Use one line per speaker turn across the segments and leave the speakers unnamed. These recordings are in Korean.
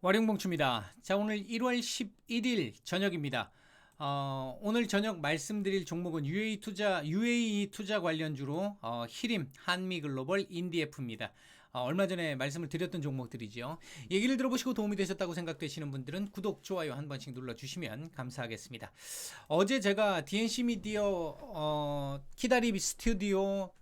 와룡봉추입니다. 자, 오늘 1월 11일 저녁입니다. 어, 오늘 저녁 말씀드릴 종목은 UAE 투자, UAE 투자 관련주로 어, 히림, 한미글로벌, 인디에프입니다. 어, 얼마 전에 말씀을 드렸던 종목들이죠. 얘기를 들어보시고 도움이 되셨다고 생각되시는 분들은 구독, 좋아요 한 번씩 눌러주시면 감사하겠습니다. 어제 제가 DNC 미디어, 어, 키다리 스튜디오,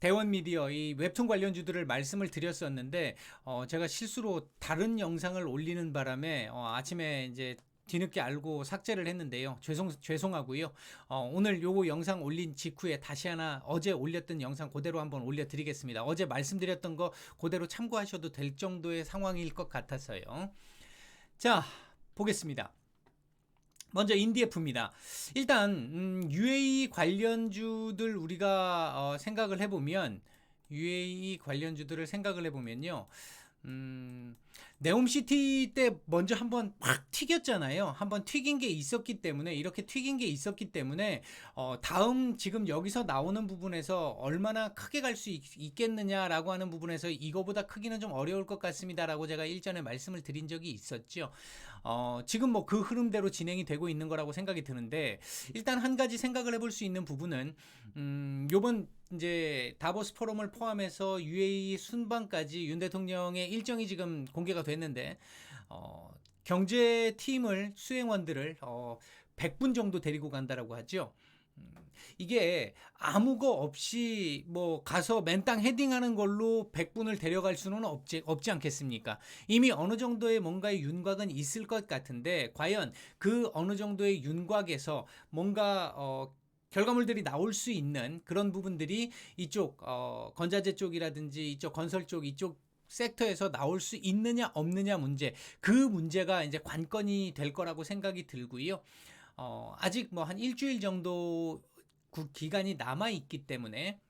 대원 미디어 이 웹툰 관련주들을 말씀을 드렸었는데 어 제가 실수로 다른 영상을 올리는 바람에 어 아침에 이제 뒤늦게 알고 삭제를 했는데요. 죄송 죄송하고요. 어 오늘 요거 영상 올린 직후에 다시 하나 어제 올렸던 영상 그대로 한번 올려 드리겠습니다. 어제 말씀드렸던 거 그대로 참고하셔도 될 정도의 상황일 것 같아서요. 자, 보겠습니다. 먼저 인디에프입니다. 일단 음, UAE 관련주들 우리가 어, 생각을 해보면 UAE 관련주들을 생각을 해보면요. 음, 네옴시티 때 먼저 한번 확 튀겼잖아요. 한번 튀긴 게 있었기 때문에 이렇게 튀긴 게 있었기 때문에 어, 다음 지금 여기서 나오는 부분에서 얼마나 크게 갈 수 있겠느냐라고 하는 부분에서 이거보다 크기는 좀 어려울 것 같습니다라고 제가 일전에 말씀을 드린 적이 있었죠. 어, 지금 뭐 그 흐름대로 진행이 되고 있는 거라고 생각이 드는데 일단 한 가지 생각을 해볼 수 있는 부분은 음, 요번 이제 다보스 포럼을 포함해서 UAE 순방까지 윤 대통령의 일정이 지금 공개가 됐는데 어, 경제팀을 수행원들을 어, 100분 정도 데리고 간다라고 하죠. 음, 이게 아무 거 없이 뭐 가서 맨땅 헤딩하는 걸로 100분을 데려갈 수는 없지, 없지 않겠습니까? 이미 어느 정도의 뭔가의 윤곽은 있을 것 같은데 과연 그 어느 정도의 윤곽에서 뭔가 어, 결과물들이 나올 수 있는 그런 부분들이 이쪽 어, 건자재 쪽이라든지 이쪽 건설 쪽 이쪽 섹터에서 나올 수 있느냐 없느냐 문제 그 문제가 이제 관건이 될 거라고 생각이 들고요. 어, 아직 뭐 한 일주일 정도 그 기간이 남아 있기 때문에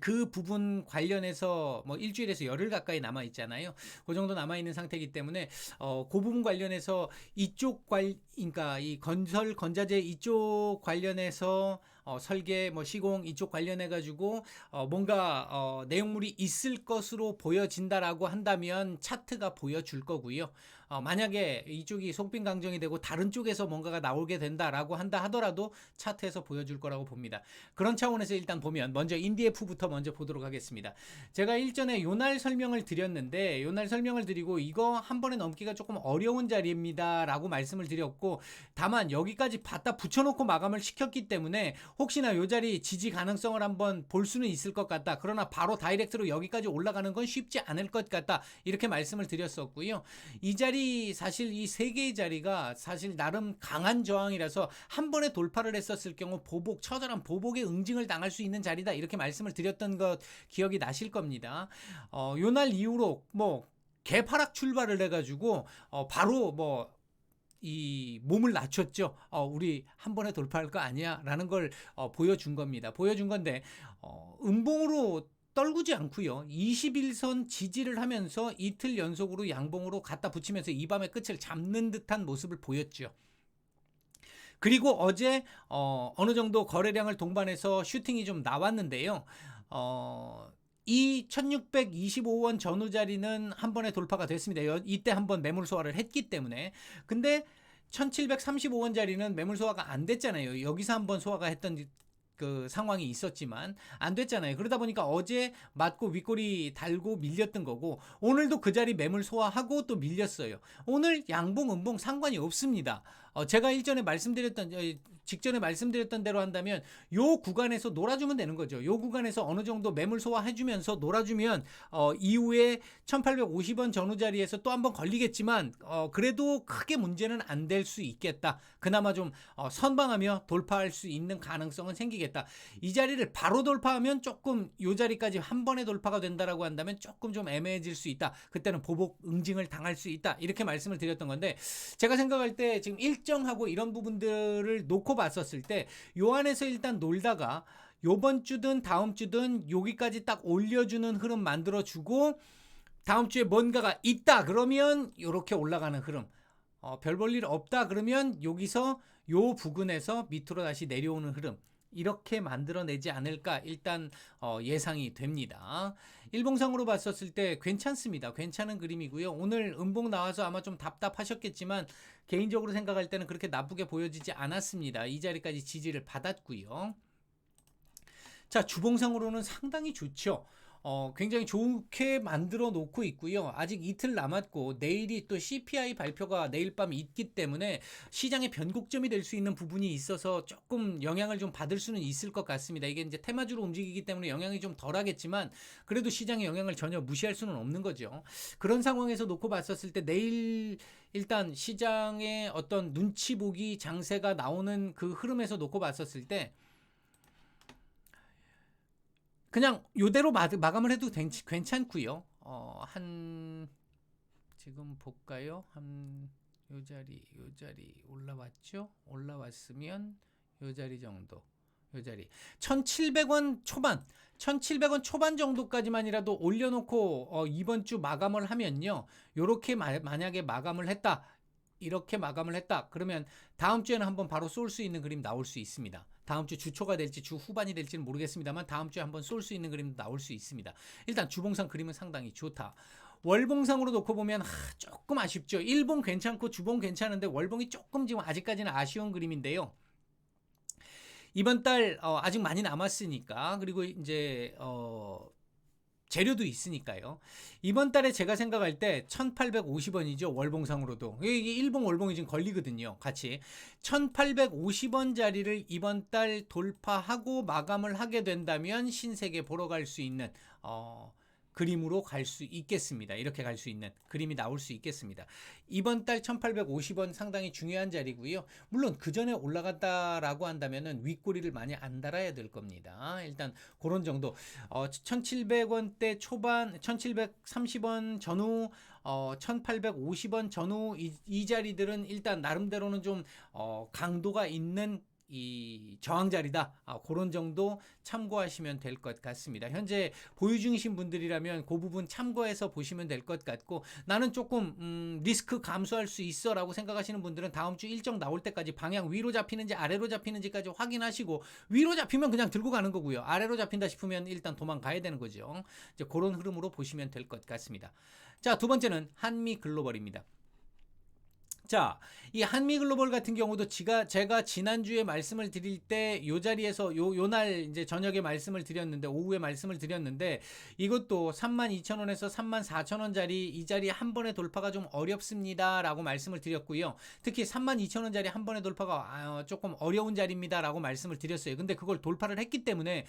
그 부분 관련해서 뭐 일주일에서 열흘 가까이 남아 있잖아요. 그 정도 남아 있는 상태이기 때문에 어, 그 부분 관련해서 이쪽 관, 그러니까 이 건설 건자재 이쪽 관련해서 어, 설계, 뭐 시공 이쪽 관련해 가지고 어, 뭔가 어, 내용물이 있을 것으로 보여진다라고 한다면 차트가 보여줄 거고요. 어, 만약에 이쪽이 속빈 강정이 되고 다른 쪽에서 뭔가가 나오게 된다라고 한다 하더라도 차트에서 보여줄 거라고 봅니다. 그런 차원에서 일단 보면 먼저 인디에프부터 먼저 보도록 하겠습니다. 제가 일전에 요날 설명을 드렸는데 요날 설명을 드리고 이거 한 번에 넘기가 조금 어려운 자리입니다라고 말씀을 드렸고 다만 여기까지 받다 붙여놓고 마감을 시켰기 때문에 혹시나 요 자리 지지 가능성을 한번 볼 수는 있을 것 같다. 그러나 바로 다이렉트로 여기까지 올라가는 건 쉽지 않을 것 같다. 이렇게 말씀을 드렸었고요. 이 자리 사실 이 세 개의 자리가 사실 나름 강한 저항이라서 한 번에 돌파를 했었을 경우 보복 처절한 보복의 응징을 당할 수 있는 자리다. 이렇게 말씀을 드렸던 것 기억이 나실 겁니다. 어, 요날 이후로 뭐 개파락 출발을 해가지고 어, 바로 뭐이 몸을 낮췄죠. 어, 우리 한 번에 돌파할 거 아니야 라는 걸 어, 보여준 겁니다. 보여준 건데 어, 음봉으로 떨구지 않고요. 21선 지지를 하면서 이틀 연속으로 양봉으로 갖다 붙이면서 이 밤의 끝을 잡는 듯한 모습을 보였죠. 그리고 어제 어, 어느 정도 거래량을 동반해서 슈팅이 좀 나왔는데요. 어, 이 1625원 전후 자리는 한 번에 돌파가 됐습니다. 이때 한 번 매물 소화를 했기 때문에. 근데 1735원 자리는 매물 소화가 안 됐잖아요. 여기서 한번 소화가 했던 그 상황이 있었지만 안 됐잖아요. 그러다 보니까 어제 맞고 윗골이 달고 밀렸던 거고 오늘도 그 자리 매물 소화하고 또 밀렸어요. 오늘 양봉 음봉 상관이 없습니다. 어, 제가 일전에 말씀드렸던 어, 직전에 말씀드렸던 대로 한다면 요 구간에서 놀아주면 되는 거죠. 요 구간에서 어느 정도 매물 소화해주면서 놀아주면 어, 이후에 1850원 전후 자리에서 또 한번 걸리겠지만 어, 그래도 크게 문제는 안 될 수 있겠다. 그나마 좀 어, 선방하며 돌파할 수 있는 가능성은 생기겠다. 이 자리를 바로 돌파하면 조금 요 자리까지 한 번에 돌파가 된다라고 한다면 조금 좀 애매해질 수 있다. 그때는 보복 응징을 당할 수 있다. 이렇게 말씀을 드렸던 건데 제가 생각할 때 지금 일정하고 이런 부분들을 놓고 봤었을 때요 안에서 일단 놀다가 요번 주든 다음 주든 여기까지 딱 올려주는 흐름 만들어주고 다음 주에 뭔가가 있다 그러면 이렇게 올라가는 흐름. 어, 별 볼 일 없다 그러면 여기서 요 부근에서 밑으로 다시 내려오는 흐름 이렇게 만들어내지 않을까 일단 어, 예상이 됩니다. 일봉상으로 봤었을 때 괜찮습니다. 괜찮은 그림이고요. 오늘 음봉 나와서 아마 좀 답답하셨겠지만 개인적으로 생각할 때는 그렇게 나쁘게 보여지지 않았습니다. 이 자리까지 지지를 받았고요. 자, 주봉상으로는 상당히 좋죠. 어, 굉장히 좋게 만들어 놓고 있고요. 아직 이틀 남았고 내일이 또 CPI 발표가 내일 밤 있기 때문에 시장의 변곡점이 될 수 있는 부분이 있어서 조금 영향을 좀 받을 수는 있을 것 같습니다. 이게 이제 테마주로 움직이기 때문에 영향이 좀 덜하겠지만 그래도 시장의 영향을 전혀 무시할 수는 없는 거죠. 그런 상황에서 놓고 봤었을 때 내일 일단 시장의 어떤 눈치 보기 장세가 나오는 그 흐름에서 놓고 봤었을 때 그냥 요대로 마, 마감을 해도 된- 괜찮고요. 어, 한 지금 볼까요? 한 요 자리 요 자리 올라왔죠? 올라왔으면 요 자리 정도. 요 자리 1,700원 초반 1,700원 초반 정도까지만이라도 올려놓고 어, 이번 주 마감을 하면요. 요렇게 마, 만약에 마감을 했다. 이렇게 마감을 했다. 그러면 다음 주에는 한번 바로 쏠 수 있는 그림 나올 수 있습니다. 다음 주 주초가 될지 주 후반이 될지는 모르겠습니다만 다음 주에 한번 쏠 수 있는 그림 나올 수 있습니다. 일단 주봉상 그림은 상당히 좋다. 월봉상으로 놓고 보면 하, 조금 아쉽죠. 일봉 괜찮고 주봉 괜찮은데 월봉이 조금 지금 아직까지는 아쉬운 그림인데요. 이번 달 어, 아직 많이 남았으니까 그리고 이제 어, 재료도 있으니까요. 이번 달에 제가 생각할 때 1850원이죠. 월봉상으로도. 이게 일봉 월봉이 지금 걸리거든요. 같이. 1850원 자리를 이번 달 돌파하고 마감을 하게 된다면 신세계 보러 갈 수 있는 어 그림으로 갈 수 있겠습니다. 이렇게 갈 수 있는 그림이 나올 수 있겠습니다. 이번 달 1850원 상당히 중요한 자리고요. 물론 그 전에 올라갔다라고 한다면은 윗꼬리를 많이 안 달아야 될 겁니다. 일단 그런 정도 어 1700원대 초반 1730원 전후 어 1850원 전후 이, 이 자리들은 일단 나름대로는 좀 어, 강도가 있는 이 저항 자리다. 아, 그런 정도 참고하시면 될 것 같습니다. 현재 보유 중이신 분들이라면 그 부분 참고해서 보시면 될 것 같고 나는 조금 음, 리스크 감수할 수 있어라고 생각하시는 분들은 다음 주 일정 나올 때까지 방향 위로 잡히는지 아래로 잡히는지까지 확인하시고 위로 잡히면 그냥 들고 가는 거고요. 아래로 잡힌다 싶으면 일단 도망가야 되는 거죠. 이제 그런 흐름으로 보시면 될 것 같습니다. 자, 두 번째는 한미 글로벌입니다. 자, 이 한미 글로벌 같은 경우도 지가 제가 지난주에 말씀을 드릴 때 요 자리에서 요 요 날 이제 저녁에 말씀을 드렸는데 오후에 말씀을 드렸는데 이것도 32,000원에서 34,000원짜리 이 자리 한 번에 돌파가 좀 어렵습니다라고 말씀을 드렸고요. 특히 32,000원짜리 한 번에 돌파가 아, 조금 어려운 자리입니다라고 말씀을 드렸어요. 근데 그걸 돌파를 했기 때문에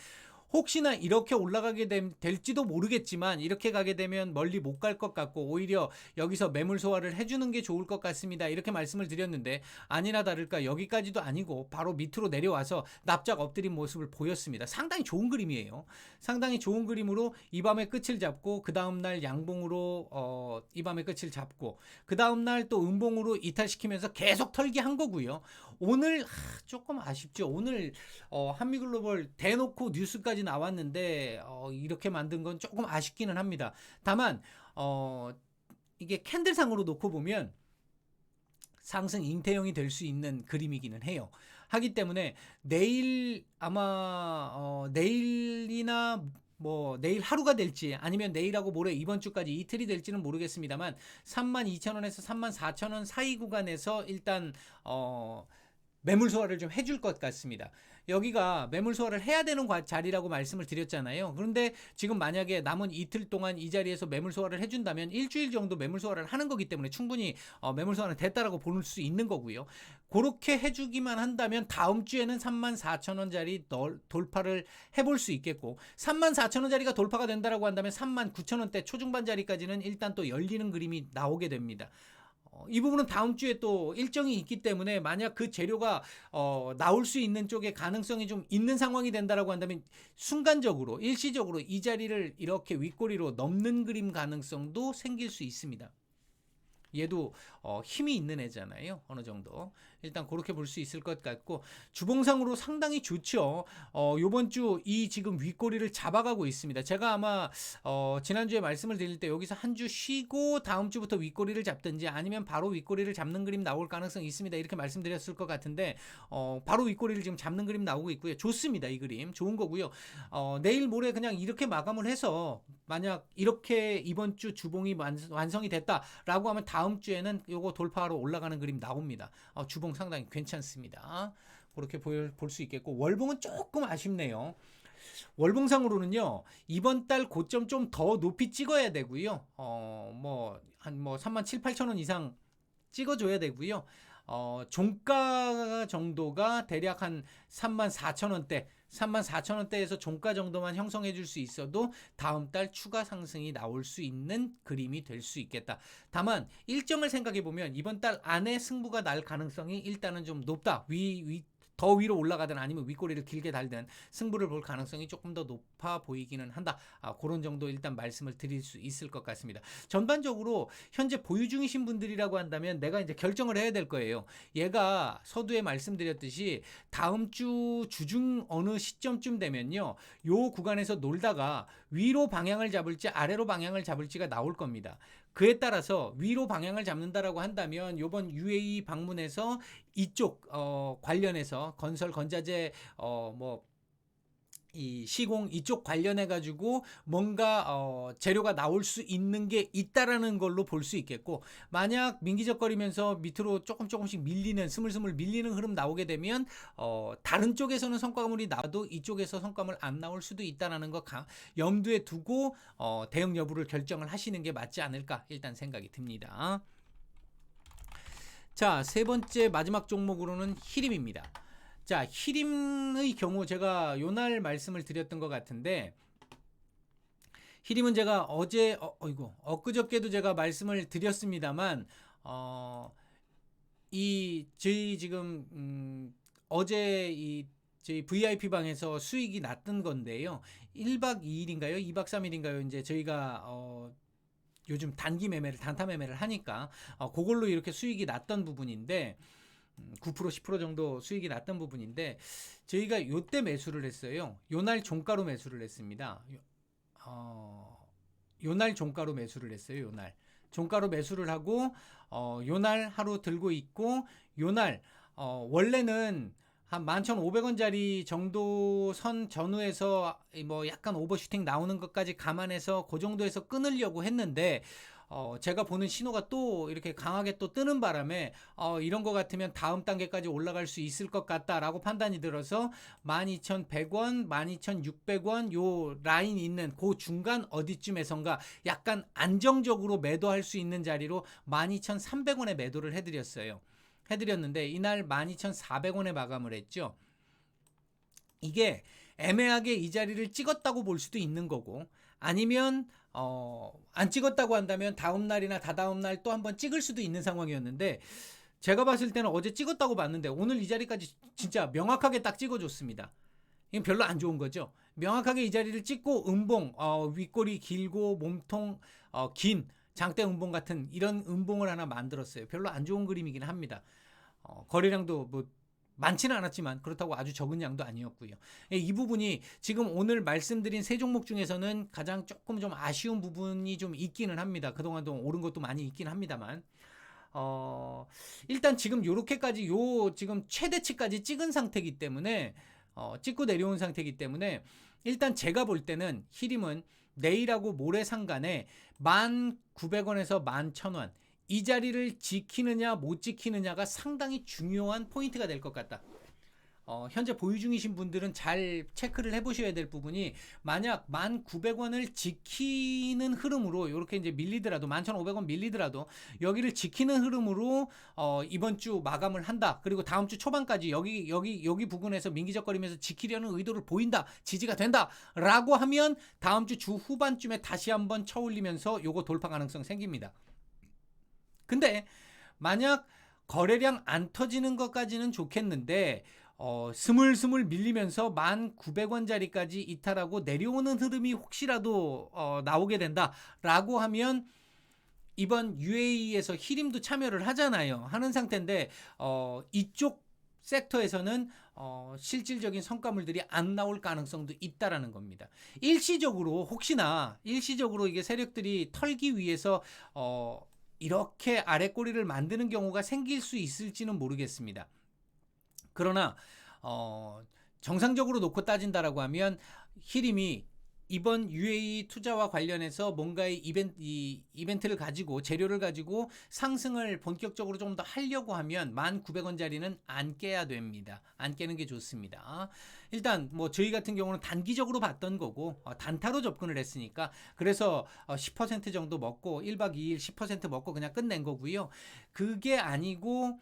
혹시나 이렇게 올라가게 됨, 될지도 모르겠지만 이렇게 가게 되면 멀리 못 갈 것 같고 오히려 여기서 매물 소화를 해주는 게 좋을 것 같습니다. 이렇게 말씀을 드렸는데 아니나 다를까 여기까지도 아니고 바로 밑으로 내려와서 납작 엎드린 모습을 보였습니다. 상당히 좋은 그림이에요. 상당히 좋은 그림으로 이 밤의 끝을 잡고 그 다음 날 양봉으로 어, 이 밤의 끝을 잡고 그 다음 날 또 음봉으로 이탈시키면서 계속 털기 한 거고요. 오늘 하, 조금 아쉽죠. 오늘 어, 한미글로벌 대놓고 뉴스 까지 나왔는데 어, 이렇게 만든 건 조금 아쉽기는 합니다. 다만 어, 이게 캔들상으로 놓고 보면 상승 잉태형이 될 수 있는 그림이기는 해요. 하기 때문에 내일 아마 어, 내일이나 뭐 내일 하루가 될지 아니면 내일하고 모레 이번 주까지 이틀이 될지는 모르겠습니다만 32,000원에서 34,000원 사이 구간에서 일단 어 매물 소화를 좀 해줄 것 같습니다. 여기가 매물 소화를 해야 되는 과- 자리라고 말씀을 드렸잖아요. 그런데 지금 만약에 남은 이틀 동안 이 자리에서 매물 소화를 해준다면 일주일 정도 매물 소화를 하는 거기 때문에 충분히 어, 매물 소화는 됐다라고 볼 수 있는 거고요. 그렇게 해주기만 한다면 다음 주에는 34,000원짜리 돌파를 해볼 수 있겠고 34,000원짜리가 돌파가 된다라고 한다면 39,000원대 초중반 자리까지는 일단 또 열리는 그림이 나오게 됩니다. 어, 이 부분은 다음 주에 또 일정이 있기 때문에 만약 그 재료가 어, 나올 수 있는 쪽에 가능성이 좀 있는 상황이 된다라고 한다면 순간적으로 일시적으로 이 자리를 이렇게 윗꼬리로 넘는 그림 가능성도 생길 수 있습니다. 얘도 어, 힘이 있는 애잖아요. 어느 정도. 일단 그렇게 볼 수 있을 것 같고 주봉상으로 상당히 좋죠. 어, 요번 주 이 지금 윗꼬리를 잡아가고 있습니다. 제가 아마 어, 지난주에 말씀을 드릴 때 여기서 한 주 쉬고 다음 주부터 윗꼬리를 잡든지 아니면 바로 윗꼬리를 잡는 그림 나올 가능성이 있습니다. 이렇게 말씀드렸을 것 같은데 어, 바로 윗꼬리를 지금 잡는 그림 나오고 있고요. 좋습니다. 이 그림. 좋은 거고요. 어, 내일 모레 그냥 이렇게 마감을 해서 만약 이렇게 이번 주 주봉이 완성이 됐다라고 하면 다음 주에는 요거 돌파하러 올라가는 그림 나옵니다. 어, 주봉 상당히 괜찮습니다. 그렇게 볼 수 있겠고 월봉은 조금 아쉽네요. 월봉상으로는요 이번 달 고점 좀 더 높이 찍어야 되고요. 어뭐 한 뭐 3만 7, 8천 원 이상 찍어줘야 되고요. 어, 종가 정도가 대략 한 3만 4천 원대, 3만 4천 원대에서 종가 정도만 형성해 줄 수 있어도 다음 달 추가 상승이 나올 수 있는 그림이 될 수 있겠다. 다만 일정을 생각해 보면 이번 달 안에 승부가 날 가능성이 일단은 좀 높다. 위, 위, 더 위로 올라가든 아니면 윗꼬리를 길게 달든 승부를 볼 가능성이 조금 더 높아 보이기는 한다. 아, 그런 정도 일단 말씀을 드릴 수 있을 것 같습니다. 전반적으로 현재 보유 중이신 분들이라고 한다면 내가 이제 결정을 해야 될 거예요. 얘가 서두에 말씀드렸듯이 다음 주 주중 어느 시점쯤 되면요. 요 구간에서 놀다가 위로 방향을 잡을지 아래로 방향을 잡을지가 나올 겁니다. 그에 따라서 위로 방향을 잡는다라고 한다면 요번 UAE 방문에서 이쪽 어 관련해서 건설 건자재 어뭐 이 시공 이쪽 관련해 가지고 뭔가 어 재료가 나올 수 있는 게 있다라는 걸로 볼 수 있겠고 만약 민기적거리면서 밑으로 조금 조금씩 밀리는 스물스물 밀리는 흐름 나오게 되면 어 다른 쪽에서는 성과물이 나와도 이쪽에서 성과물 안 나올 수도 있다라는 거 염두에 두고 어 대응 여부를 결정을 하시는 게 맞지 않을까 일단 생각이 듭니다. 자, 세 번째 마지막 종목으로는 히림입니다. 자, 히림의 경우 제가 요날 말씀을 드렸던 것 같은데 히림은 제가 어제 어, 어이고 엊그저께도 제가 말씀을 드렸습니다만 어, 이 저희 지금 음, 어제 이 저희 VIP 방에서 수익이 났던 건데요. 1박 2일인가요? 2박 3일인가요? 이제 저희가 어 요즘 단기 매매를 단타 매매를 하니까 어 그걸로 이렇게 수익이 났던 부분인데 9% 10% 정도 수익이 났던 부분인데 저희가 요때 매수를 했어요. 요날 종가로 매수를 했습니다. 어, 요날 종가로 매수를 했어요. 요날 종가로 매수를 하고 어, 요날 하루 들고 있고 요날 어, 원래는 한 11,500원짜리 정도 선 전후에서 뭐 약간 오버슈팅 나오는 것까지 감안해서 그 정도에서 끊으려고 했는데 어, 제가 보는 신호가 또 이렇게 강하게 또 뜨는 바람에 어, 이런 것 같으면 다음 단계까지 올라갈 수 있을 것 같다라고 판단이 들어서 12,100원, 12,600원 요 라인 있는 그 중간 어디쯤에선가 약간 안정적으로 매도할 수 있는 자리로 12,300원에 매도를 해드렸어요. 해드렸는데 이날 12,400원에 마감을 했죠. 이게 애매하게 이 자리를 찍었다고 볼 수도 있는 거고 아니면 어, 안 찍었다고 한다면 다음 날이나 다다음 날 또 한번 찍을 수도 있는 상황이었는데 제가 봤을 때는 어제 찍었다고 봤는데 오늘 이 자리까지 진짜 명확하게 딱 찍어줬습니다. 이건 별로 안 좋은 거죠. 명확하게 이 자리를 찍고 음봉, 어, 윗골이 길고 몸통 어, 긴 장대 음봉 같은 이런 음봉을 하나 만들었어요. 별로 안 좋은 그림이긴 합니다. 어, 거래량도 뭐 많지는 않았지만 그렇다고 아주 적은 양도 아니었고요. 예, 이 부분이 지금 오늘 말씀드린 세 종목 중에서는 가장 조금 좀 아쉬운 부분이 좀 있기는 합니다. 그동안도 오른 것도 많이 있긴 합니다만. 어, 일단 지금 요렇게까지 요 지금 최대치까지 찍은 상태이기 때문에 어, 찍고 내려온 상태이기 때문에 일단 제가 볼 때는 히림은 내일하고 모레 상간에 1,900원에서 11,000원 이 자리를 지키느냐 못 지키느냐가 상당히 중요한 포인트가 될 것 같다. 어, 현재 보유 중이신 분들은 잘 체크를 해보셔야 될 부분이 만약 1,900원을 지키는 흐름으로 이렇게 이제 밀리더라도 11,500원 밀리더라도 여기를 지키는 흐름으로 어, 이번 주 마감을 한다. 그리고 다음 주 초반까지 여기 여기 여기 부근에서 민기적거리면서 지키려는 의도를 보인다. 지지가 된다라고 하면 다음 주 주 후반쯤에 다시 한번 쳐올리면서 요거 돌파 가능성 생깁니다. 근데 만약 거래량 안 터지는 것까지는 좋겠는데 어, 스물스물 밀리면서 1,900원짜리까지 이탈하고 내려오는 흐름이 혹시라도 어, 나오게 된다라고 하면 이번 UAE에서 히림도 참여를 하잖아요. 하는 상태인데 어, 이쪽 섹터에서는 어, 실질적인 성과물들이 안 나올 가능성도 있다라는 겁니다. 일시적으로 혹시나 일시적으로 이게 세력들이 털기 위해서 어, 이렇게 아래 꼬리를 만드는 경우가 생길 수 있을지는 모르겠습니다. 그러나 어, 정상적으로 놓고 따진다라고 하면 히림이 이번 UAE 투자와 관련해서 뭔가의 이벤트, 이, 이벤트를 가지고 재료를 가지고 상승을 본격적으로 좀 더 하려고 하면 1,900원짜리는 안 깨야 됩니다. 안 깨는 게 좋습니다. 일단 뭐 저희 같은 경우는 단기적으로 봤던 거고 어, 단타로 접근을 했으니까 그래서 어, 10% 정도 먹고 1박 2일 10% 먹고 그냥 끝낸 거고요. 그게 아니고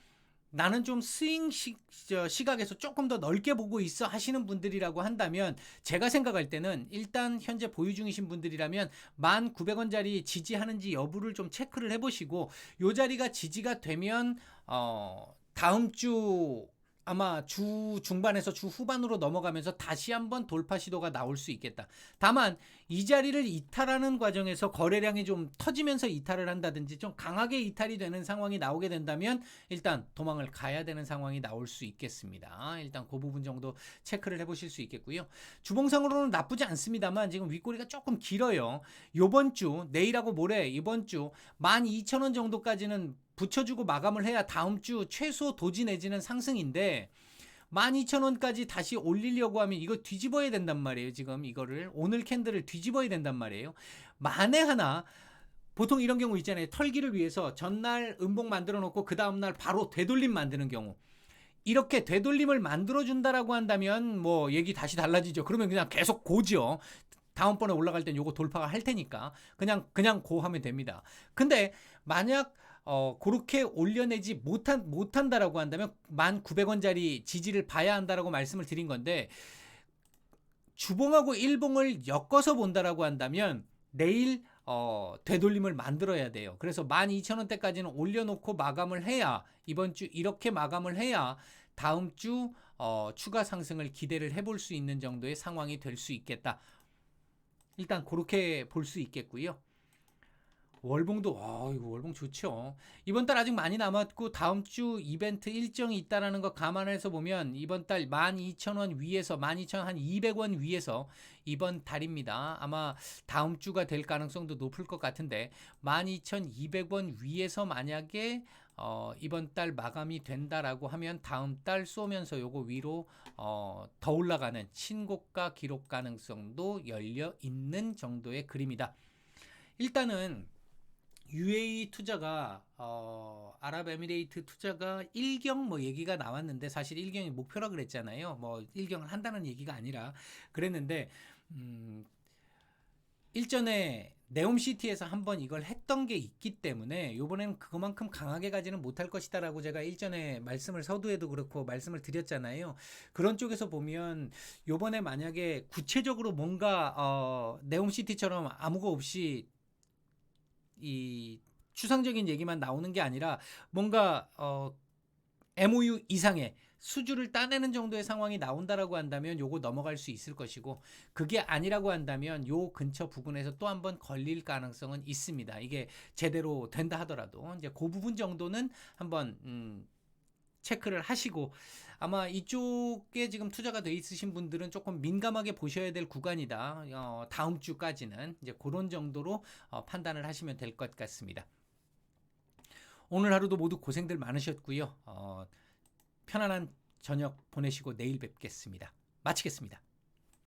나는 좀 스윙 시, 저, 시각에서 조금 더 넓게 보고 있어 하시는 분들이라고 한다면 제가 생각할 때는 일단 현재 보유 중이신 분들이라면 1,900원짜리 지지하는지 여부를 좀 체크를 해보시고 요 자리가 지지가 되면 어, 다음 주 아마 주 중반에서 주 후반으로 넘어가면서 다시 한번 돌파 시도가 나올 수 있겠다. 다만 이 자리를 이탈하는 과정에서 거래량이 좀 터지면서 이탈을 한다든지 좀 강하게 이탈이 되는 상황이 나오게 된다면 일단 도망을 가야 되는 상황이 나올 수 있겠습니다. 일단 그 부분 정도 체크를 해 보실 수 있겠고요. 주봉상으로는 나쁘지 않습니다만 지금 윗꼬리가 조금 길어요. 요번 주 내일하고 모레 이번 주 12,000원 정도까지는 붙여주고 마감을 해야 다음 주 최소 도지 내지는 상승인데 12,000원까지 다시 올리려고 하면 이거 뒤집어야 된단 말이에요. 지금 이거를 오늘 캔들을 뒤집어야 된단 말이에요. 만에 하나 보통 이런 경우 있잖아요. 털기를 위해서 전날 음봉 만들어 놓고 그 다음날 바로 되돌림 만드는 경우. 이렇게 되돌림을 만들어 준다라고 한다면 뭐 얘기 다시 달라지죠. 그러면 그냥 계속 고죠. 다음번에 올라갈 땐 요거 돌파가 할 테니까 그냥 그냥 고 하면 됩니다. 근데 만약 어, 그렇게 올려내지 못한, 못한다라고 한다면 1,900원짜리 지지를 봐야 한다라고 말씀을 드린 건데 주봉하고 일봉을 엮어서 본다라고 한다면 내일 어, 되돌림을 만들어야 돼요. 그래서 12,000원대까지는 올려놓고 마감을 해야 이번 주 이렇게 마감을 해야 다음 주 어, 추가 상승을 기대를 해볼 수 있는 정도의 상황이 될 수 있겠다. 일단 그렇게 볼 수 있겠고요. 월봉도 아 이거 월봉 좋죠. 이번 달 아직 많이 남았고 다음 주 이벤트 일정이 있다라는 거 감안해서 보면 이번 달 12,000원 위에서 12,000원 한 200원 위에서 이번 달입니다. 아마 다음 주가 될 가능성도 높을 것 같은데 12,200원 위에서 만약에 어, 이번 달 마감이 된다라고 하면 다음 달 쏘면서 요거 위로 어, 더 올라가는 신고가 기록 가능성도 열려 있는 정도의 그림이다. 일단은 UAE 투자가 어, 아랍에미레이트 투자가 일경 뭐 얘기가 나왔는데 사실 일경이 목표라 그랬잖아요. 뭐 일경을 한다는 얘기가 아니라 그랬는데 음, 일전에 네옴시티에서 한번 이걸 했던 게 있기 때문에 요번에는 그만큼 강하게 가지는 못할 것이다라고 제가 일전에 말씀을 서두에도 그렇고 말씀을 드렸잖아요. 그런 쪽에서 보면 요번에 만약에 구체적으로 뭔가 어, 네옴시티처럼 아무거 없이 이 추상적인 얘기만 나오는 게 아니라 뭔가 어 MOU 이상의 수주를 따내는 정도의 상황이 나온다라고 한다면 요거 넘어갈 수 있을 것이고 그게 아니라고 한다면 요 근처 부근에서 또 한번 걸릴 가능성은 있습니다. 이게 제대로 된다 하더라도 이제 그 부분 정도는 한번 음 체크를 하시고 아마 이쪽에 지금 투자가 돼 있으신 분들은 조금 민감하게 보셔야 될 구간이다. 어, 다음 주까지는 이제 그런 정도로 어, 판단을 하시면 될 것 같습니다. 오늘 하루도 모두 고생들 많으셨고요. 어, 편안한 저녁 보내시고 내일 뵙겠습니다. 마치겠습니다.